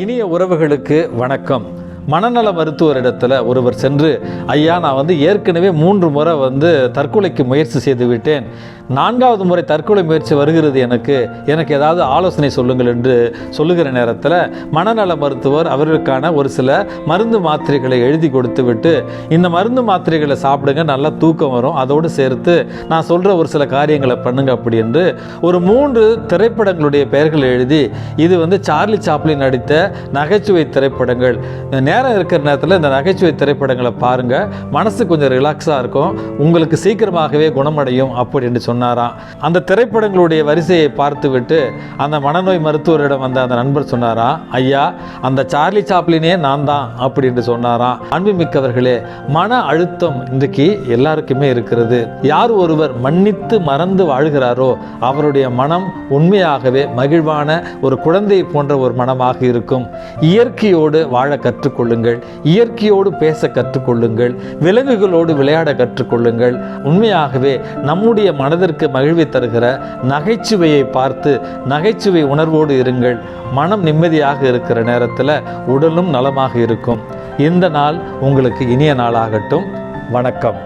இனிய உறவுகளுக்கு வணக்கம். மனநல மருத்துவரிடத்தில் ஒருவர் சென்று ஐயா நான் வந்து ஏற்கனவே மூன்று முறை வந்து தற்கொலைக்கு முயற்சி செய்து விட்டேன். நான்காவது முறை தற்கொலை முயற்சி வருகிறது எனக்கு. எனக்கு ஏதாவது ஆலோசனை சொல்லுங்கள் என்று சொல்லுகிற நேரத்தில் மனநல மருத்துவர் அவர்களுக்கான ஒரு சில மருந்து மாத்திரைகளை எழுதி கொடுத்து விட்டு இந்த மருந்து மாத்திரைகளை சாப்பிடுங்க நல்லா தூக்கம் வரும் அதோடு சேர்த்து நான் சொல்கிற ஒரு சில காரியங்களை பண்ணுங்க அப்படி என்று ஒரு மூன்று திரைப்படங்களுடைய பெயர்களை எழுதி இது வந்து சார்லி சாப்ளின் நடித்த நகைச்சுவை திரைப்படங்கள். நேரம் இருக்கிற நேரத்தில் இந்த நகைச்சுவை திரைப்படங்களை பாருங்கள் மனசு கொஞ்சம் ரிலாக்ஸாக இருக்கும் உங்களுக்கு சீக்கிரமாகவே குணமடையும் அப்படி என்று சொன்னாராம். அந்த திரைப்படங்களுடைய வரிசையை பார்த்துவிட்டு அந்த மனநோய் மருத்துவரிடம் வந்த அந்த நண்பர் சொன்னாராம் ஐயா அந்த சார்லி சாப்ளினே நான் தான் அப்படின்னு சொன்னாராம். அன்புமிக்கவர்களே மன அழுத்தம் இன்றைக்கு எல்லாருக்குமே இருக்கிறது. யார் ஒருவர் மன்னித்து மறந்து வாழ்கிறாரோ அவருடைய மனம் உண்மையாகவே மகிழ்வான ஒரு குழந்தை போன்ற ஒரு மனமாக இருக்கும். இயற்கையோடு வாழ கற்றுக்கொள்ளுங்கள். இயற்கையோடு பேச கற்றுக்கொள்ளுங்கள். விலங்குகளோடு விளையாட கற்றுக்கொள்ளுங்கள். உண்மையாகவே நம்முடைய மனதிற்கு மகிழ்வை தருகிற நகைச்சுவையை பார்த்து நகைச்சுவை உணர்வோடு இருங்கள். மனம் நிம்மதியாக இருக்கிற நேரத்தில் உடலும் நலமாக இருக்கும். இந்த நாள் உங்களுக்கு இனிய நாளாகட்டும். வணக்கம்.